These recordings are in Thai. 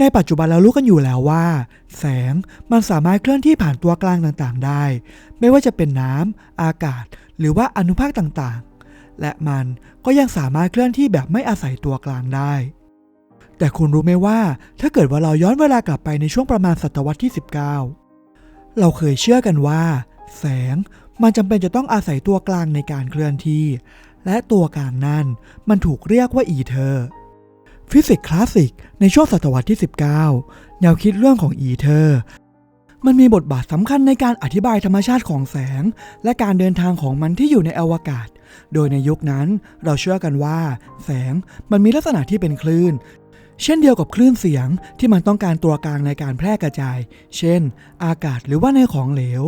ในปัจจุบันเรารู้กันอยู่แล้วว่า แสงมันสามารถเคลื่อนที่ผ่านตัวกลางต่างๆได้ ไม่ว่าจะเป็นน้ำอากาศ หรือว่าอนุภาคต่างๆ และมันก็ยังสามารถเคลื่อนที่แบบไม่อาศัยตัวกลางได้ แต่คุณรู้ไหมว่าถ้าเกิดว่าเราย้อนเวลากลับไปในช่วงประมาณศตวรรษที่ 19 เราเคยเชื่อกันว่า แสงมันจำเป็นจะต้องอาศัยตัวกลางในการเคลื่อนที่ และตัวกลางนั้นมันถูกเรียกว่าอีเทอร์ ฟิสิกส์คลาสสิกในช่วงศตวรรษที่ 19 แนวคิดเรื่องของอีเทอร์ มันมีบทบาทสำคัญในการอธิบายธรรมชาติของแสง และการเดินทางของมันที่อยู่ในอวกาศ โดยในยุคนั้นเราเชื่อกันว่า แสงมันมีลักษณะที่เป็นคลื่น เช่นเดียวกับคลื่นเสียงที่มันต้องการตัวกลางในการแพร่กระจาย เช่น อากาศหรือว่าในของเหลว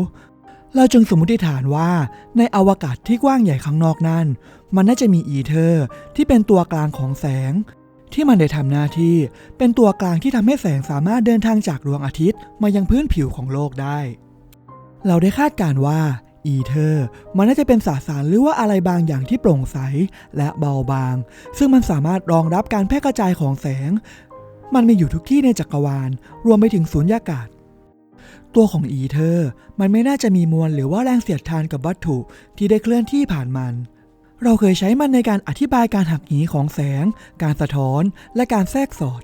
เราจึงสมมติฐานว่าในอวกาศที่กว้างใหญ่ข้างนอกนั้น มันน่าจะมีอีเทอร์ที่เป็นตัวกลางของแสง ที่มันได้ทำหน้าที่เป็นตัวกลางที่ทำให้แสงสามารถเดินทางจากดวงอาทิตย์มายังพื้นผิวของโลกได้ เราได้คาดการณ์ว่าอีเทอร์มันน่าจะเป็นสสารหรือว่าอะไรบางอย่างที่โปร่งใสและเบาบาง ซึ่งมันสามารถรองรับการแพร่กระจายของแสง มันมีอยู่ทุกที่ในจักรวาล รวมไปถึงสูญญากาศ ตัวของอีเทอร์มันไม่น่าจะมีมวลหรือว่าแรงเสียดทานกับวัตถุที่ได้เคลื่อนที่ผ่านมัน เราเคยใช้มันในการอธิบายการหักเหของแสง การสะท้อน และการแทรกสอด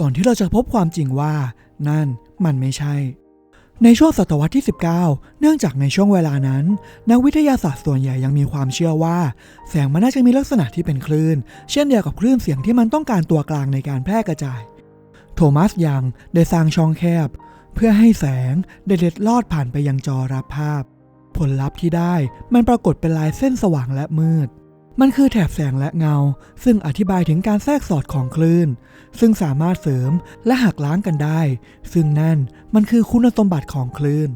ก่อนที่เราจะพบความจริงว่า นั่นมันไม่ใช่ ในช่วงศตวรรษที่ 19 เนื่องจากในช่วงเวลานั้น นักวิทยาศาสตร์ส่วนใหญ่ยังมีความเชื่อว่า แสงมันน่าจะมีลักษณะที่เป็นคลื่น เช่นเดียวกับคลื่นเสียงที่มันต้องการตัวกลางในการแพร่กระจาย โทมัสยังได้สร้างช่องแคบ เพื่อให้แสงได้เล็ดลอดผ่านไปยังจอรับภาพ ผลลัพธ์ที่ได้มันปรากฏเป็นลายเส้นสว่างและมืด มันคือแถบแสงและเงา ซึ่งอธิบายถึงการแทรกสอดของคลื่น ซึ่งสามารถเสริมและหักล้างกันได้ ซึ่งนั่นมันคือคุณสมบัติของคลื่น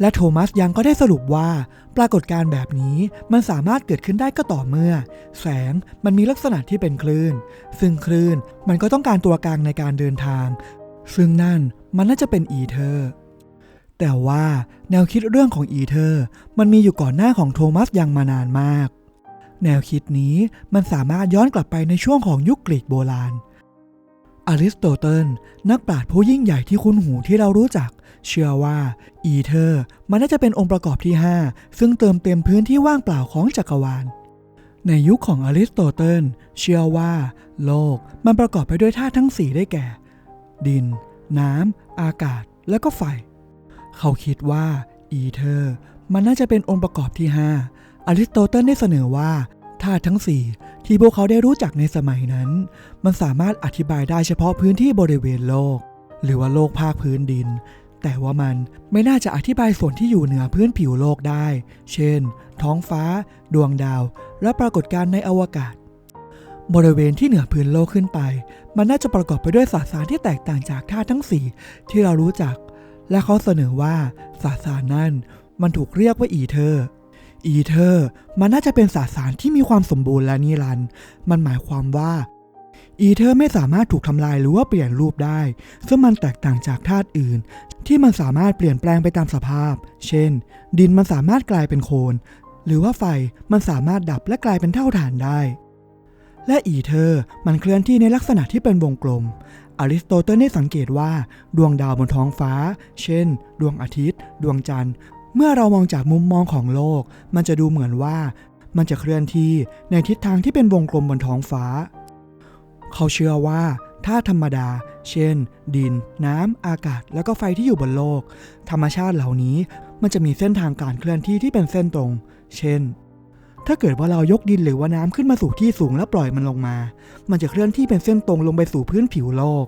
และโทมัสยังก็ได้สรุปว่า ปรากฏการณ์แบบนี้มันสามารถเกิดขึ้นได้ก็ต่อเมื่อ แสงมันมีลักษณะที่เป็นคลื่น ซึ่งคลื่นมันก็ต้องการตัวกลางในการเดินทาง ซึ่งนั่นมันน่าจะเป็นอีเทอร์ แต่ว่าแนวคิดเรื่องของอีเทอร์มันมีอยู่ก่อนหน้าของโทมัสยังมานานมาก แนวคิดนี้มันสามารถย้อนกลับไปในช่วงของยุคกรีกโบราณ อริสโตเติลนักปราชญ์ผู้ยิ่งใหญ่ที่คุ้นหูที่เรารู้จัก เชื่อว่าอีเทอร์มันน่าจะเป็นองค์ประกอบที่ 5 ซึ่งเติมเต็มพื้นที่ว่างเปล่าของจักรวาล ในยุคของอริสโตเติลเชื่อว่า โลกมันประกอบไปด้วยธาตุทั้ง4ได้แก่ ดิน น้ำ อากาศ และก็ไฟ เขาคิดว่าอีเทอร์มันน่าจะเป็นองค์ประกอบที่ 5 อริสโตเติลได้เสนอว่าธาตุทั้ง 4 ที่พวกเขาได้รู้จักในสมัยนั้น มันสามารถอธิบายได้เฉพาะพื้นที่บริเวณโลก หรือว่าโลกภาคพื้นดิน แต่ว่ามันไม่น่าจะอธิบายส่วนที่อยู่เหนือพื้นผิวโลกได้ เช่น ท้องฟ้า ดวงดาว และปรากฏการณ์ในอวกาศ บริเวณที่เหนือพื้นโลกขึ้นไป มันน่าจะประกอบไปด้วยสสารที่แตกต่างจากธาตุทั้ง 4 ที่เรารู้จัก และเขาเสนอว่าสสารนั้นมันถูกเรียกว่าอีเทอร์ อีเทอร์มันน่าจะเป็นสสารที่มีความสมบูรณ์และนิรันด์มันหมายความว่า อีเทอร์ไม่สามารถถูกทำลายหรือว่าเปลี่ยนรูปได้ ซึ่งมันแตกต่างจากธาตุอื่น ที่มันสามารถเปลี่ยนแปลงไปตามสภาพ เช่น ดินมันสามารถกลายเป็นโคลนหรือว่าไฟมันสามารถดับและกลายเป็นเท่าฐานได้และอีเทอร์มันเคลื่อนที่ในลักษณะที่เป็นวงกลม อริสโตเติลได้สังเกตว่าดวงดาวบนท้องฟ้า เช่น ดวงอาทิตย์ ดวงจันทร์ เมื่อเรามองจากมุมมองของโลก มันจะดูเหมือนว่า มันจะเคลื่อนที่ในทิศทางที่เป็นวงกลมบนท้องฟ้า เขาเชื่อว่าธาธรรมดา เช่น ดิน น้ำ อากาศ แล้วก็ไฟที่อยู่บนโลก ธรรมชาติเหล่านี้มันจะมีเส้นทางการเคลื่อนที่ที่เป็นเส้นตรง เช่น ถ้าเกิดว่าเรายกดินหรือว่าน้ำขึ้นมาสู่ที่สูงแล้วปล่อยมันลงมา มันจะเคลื่อนที่เป็นเส้นตรงลงไปสู่พื้นผิวโลก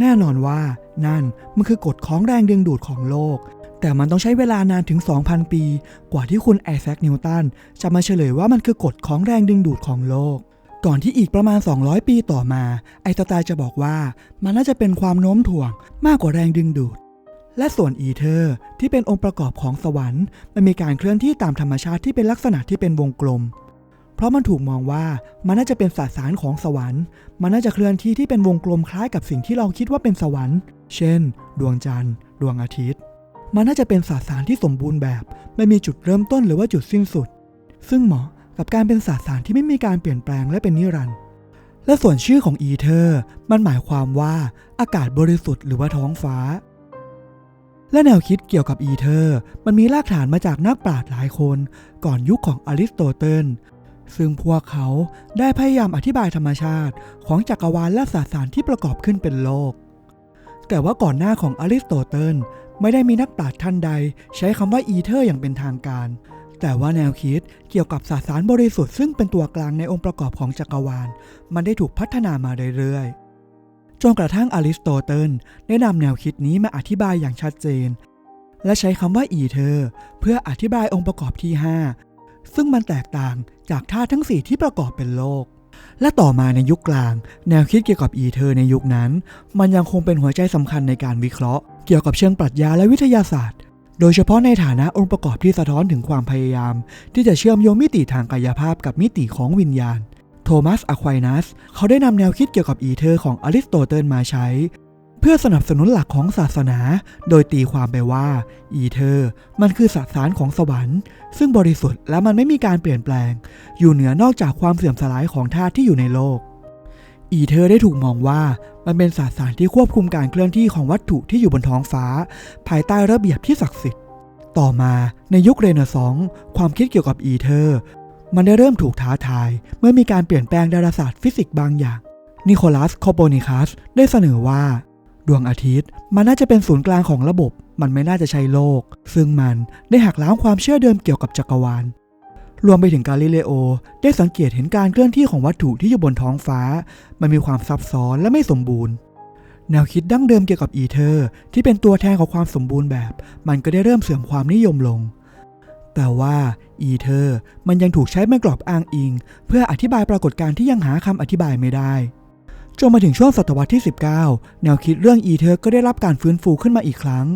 แน่นอนว่านั่นมันคือกฎของแรงดึงดูดของโลก แต่มันต้องใช้เวลานานถึง 2,000 ปี กว่าที่คุณไอแซคนิวตันจะมาเฉลยว่ามันคือกฎของแรงดึงดูดของโลก ก่อนที่อีกประมาณ 200 ปีต่อมา ไอสไตน์จะบอกว่ามันน่าจะเป็นความโน้มถ่วงมากกว่าแรงดึงดูด และส่วนอีเทอร์ที่เป็นองค์ประกอบของสวรรค์ มันมีการเคลื่อนที่ตามธรรมชาติที่เป็นลักษณะที่เป็นวงกลม เพราะมันถูกมองว่ามันน่าจะเป็นสสารของสวรรค์ มันน่าจะเคลื่อนที่ที่เป็นวงกลมคล้ายกับสิ่งที่เราคิดว่าเป็นสวรรค์ เช่น ดวงจันทร์ ดวงอาทิตย์ มันน่าจะเป็นสสารที่สมบูรณ์แบบ ไม่มีจุดเริ่มต้นหรือว่าจุดสิ้นสุด ซึ่งเหมาะกับการเป็นสสารที่ไม่มีการเปลี่ยนแปลงและเป็นนิรันดร์และส่วนชื่อของอีเทอร์ มันหมายความว่าอากาศบริสุทธิ์หรือว่าท้องฟ้า และแนวคิดเกี่ยวกับอีเทอร์ มันมีรากฐานมาจากนักปราชญ์หลายคน ก่อนยุคของอริสโตเติลซึ่งพวกเขาได้พยายามอธิบายธรรมชาติ ของจักรวาลและสสารที่ประกอบขึ้นเป็นโลก แต่ว่าก่อนหน้าของอริสโตเติลไม่ได้มีนักปราชญ์ท่านใด ใช้คำว่าอีเทอร์อย่างเป็นทางการ แต่ว่าแนวคิดเกี่ยวกับสสารบริสุทธิ์ซึ่งเป็นตัวกลางในองค์ประกอบของจักรวาล มันได้ถูกพัฒนามาเรื่อยๆ จนกระทั่งอริสโตเติลได้นำแนวคิดนี้มาอธิบายอย่างชัดเจน และใช้คำว่าอีเทอเพื่ออธิบายองค์ประกอบที่ 5 ซึ่งมันแตกต่างจากธาตุทั้ง 4 ที่ประกอบเป็นโลก และต่อมาในยุคกลาง แนวคิดเกี่ยวกับอีเทอในยุคนั้น มันยังคงเป็นหัวใจสำคัญในการวิเคราะห์ เกี่ยวกับเชิงปรัชญาและวิทยาศาสตร์ โดยเฉพาะในฐานะองค์ประกอบที่สะท้อนถึงความพยายาม ที่จะเชื่อมโยงมิติทางกายภาพกับมิติของวิญญาณ โทมัสอควายนัส เขาได้นำแนวคิดเกี่ยวกับอีเทอร์ของอริสโตเติลมาใช้ เพื่อสนับสนุนหลักของศาสนา โดยตีความไปว่า อีเทอร์มันคือสสารของสวรรค์ ซึ่งบริสุทธิ์และมันไม่มีการเปลี่ยนแปลง อยู่เหนือนอกจากความเสื่อมสลายของธาตุที่อยู่ในโลก อีเทอร์ได้ถูกมองว่ามันเป็นสสารที่ควบคุมการเคลื่อนที่ของวัตถุที่อยู่บนท้องฟ้า ภายใต้ระเบียบที่ศักดิ์สิทธิ์ต่อมาในยุคเรเนซองส์ความคิดเกี่ยวกับอีเทอร์ มันได้เริ่มถูกท้าทาย เมื่อมีการเปลี่ยนแปลงดาราศาสตร์ฟิสิกส์บางอย่าง นิโคลัสโคโปนิคัสได้เสนอว่า ดวงอาทิตย์ มันน่าจะเป็นศูนย์กลางของระบบ มันไม่น่าจะใช่โลก ซึ่งมันได้หักล้างความเชื่อเดิมเกี่ยวกับจักรวาล รวมไปถึงกาลิเลโอ ได้สังเกตเห็นการเคลื่อนที่ของวัตถุที่อยู่บนท้องฟ้า มันมีความซับซ้อนและไม่สมบูรณ์แนวคิดดั้งเดิมเกี่ยวกับอีเทอร์ ที่เป็นตัวแทนของความสมบูรณ์แบบ มันก็ได้เริ่มเสื่อมความนิยมลง แต่ว่าอีเทอร์มันยังถูกใช้เป็นกรอบอ้างอิง เพื่ออธิบายปรากฏการณ์ที่ยังหาคำอธิบายไม่ได้จนมาถึงช่วงศตวรรษที่ 19 แนวคิดเรื่องอีเทอร์ก็ได้รับการฟื้นฟูขึ้นมาอีกครั้ง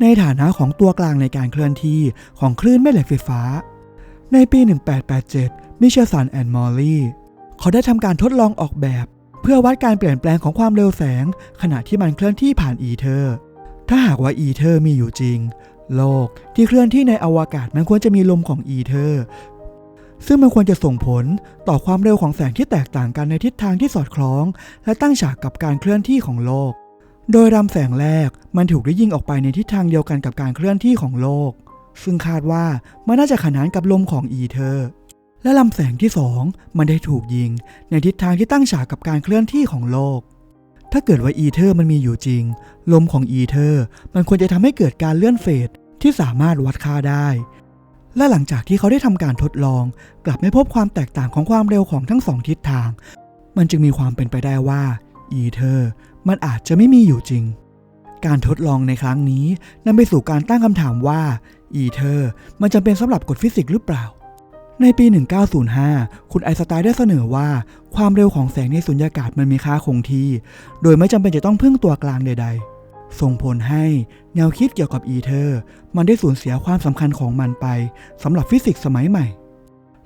ในฐานะของตัวกลางในการเคลื่อนที่ของคลื่นแม่เหล็กไฟฟ้า ในปี 1887 มิเชลสันแอนด์มอลลี่เขาได้ทำการทดลองออกแบบ เพื่อวัดการเปลี่ยนแปลงของความเร็วแสง ขณะที่มันเคลื่อนที่ผ่านอีเทอร์ถ้าหากว่าอีเทอร์มีอยู่จริง โลกที่เคลื่อนที่ในอวกาศมันควรจะมีลมของอีเทอร์ ซึ่งมันควรจะส่งผลต่อความเร็วของแสงที่แตกต่างกันในทิศทางที่สอดคล้อง และตั้งฉากกับการเคลื่อนที่ของโลก โดยรำแสงแรกมันถูกได้ยิงออกไปในทิศทางเดียวกันกับการเคลื่อนที่ของโลก ซึ่งคาดว่ามันน่าจะขนานกับลมของอีเทอร์ และลำแสงที่สองมันได้ถูกยิง ในทิศทางที่ตั้งฉากกับการเคลื่อนที่ของโลก ถ้าเกิดว่าอีเทอร์มันมีอยู่จริง ลมของอีเทอร์มันควรจะทำให้เกิดการเลื่อนเฟสที่สามารถวัดค่าได้ และหลังจากที่เขาได้ทำการทดลอง กลับไม่พบความแตกต่างของความเร็วของทั้งสองทิศทาง มันจึงมีความเป็นไปได้ว่าอีเทอร์มันอาจจะไม่มีอยู่จริง การทดลองในครั้งนี้นำไปสู่การตั้งคำถามว่าอีเทอร์มันจำเป็นสำหรับกฎฟิสิกส์หรือเปล่า ในปี 1905 คุณไอสไตน์ได้เสนอว่า ความเร็วของแสงในสุญญากาศมันมีค่าคงที่ โดยไม่จำเป็นจะต้องพึ่งตัวกลางใด ๆ ส่งผลให้แนวคิดเกี่ยวกับอีเทอร์ มันได้สูญเสียความสำคัญของมันไปสำหรับฟิสิกส์สมัยใหม่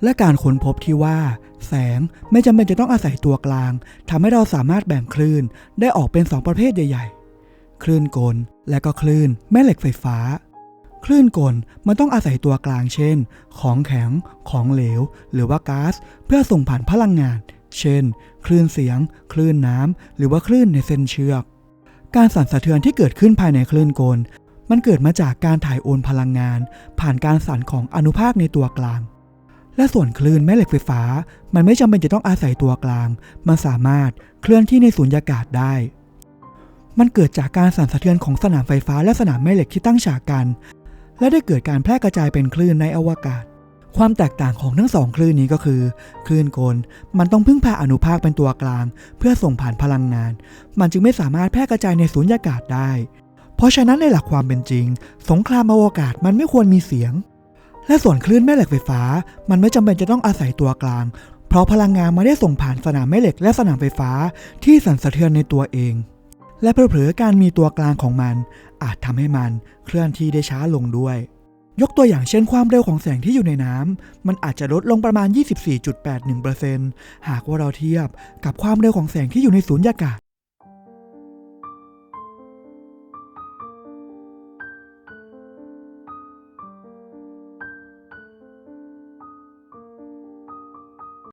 และการค้นพบที่ว่า แสงไม่จำเป็นจะต้องอาศัยตัวกลางทำให้เราสามารถแบ่งคลื่นได้ออกเป็นสองประเภทใหญ่ ๆ คลื่นกลและก็คลื่นแม่เหล็กไฟฟ้า คลื่นกลมันต้องอาศัยตัวกลางเช่น ของแข็ง ของเหลว หรือว่าก๊าซเพื่อส่งผ่านพลังงาน เช่น คลื่นเสียง คลื่นน้ำ หรือว่าคลื่นในเส้นเชือก การสั่นสะเทือนที่เกิดขึ้นภายในคลื่นกล มันเกิดมาจากการถ่ายโอนพลังงาน ผ่านการสั่นของอนุภาคในตัวกลาง และส่วนคลื่นแม่เหล็กไฟฟ้า มันไม่จำเป็นจะต้องอาศัยตัวกลาง มันสามารถเคลื่อนที่ในสูญญากาศได้มันเกิดจากการสั่นสะเทือนของสนามไฟฟ้าและสนามแม่เหล็กที่ตั้งฉากกัน และได้เกิดการแพร่กระจายเป็นคลื่นในอวกาศ ความแตกต่างของทั้งสองคลื่นนี้ก็คือ คลื่นกล มันต้องพึ่งพาอนุภาคเป็นตัวกลาง เพื่อส่งผ่านพลังงาน มันจึงไม่สามารถแพร่กระจายในสูญญากาศได้ เพราะฉะนั้นในหลักความเป็นจริง สงครามอวกาศมันไม่ควรมีเสียง และส่วนคลื่นแม่เหล็กไฟฟ้า มันไม่จำเป็นจะต้องอาศัยตัวกลาง เพราะพลังงานไม่ได้ส่งผ่านสนามแม่เหล็กและสนามไฟฟ้าที่สั่นสะเทือนในตัวเองและเผลอๆการมีตัวกลางของมัน อาจทำให้มันเคลื่อนที่ได้ช้าลงด้วย ยกตัวอย่างเช่นความเร็วของแสงที่อยู่ในน้ำมันอาจจะลดลงประมาณ 24.81%หากว่าเราเทียบกับความเร็วของแสงที่อยู่ในสูญญากาศ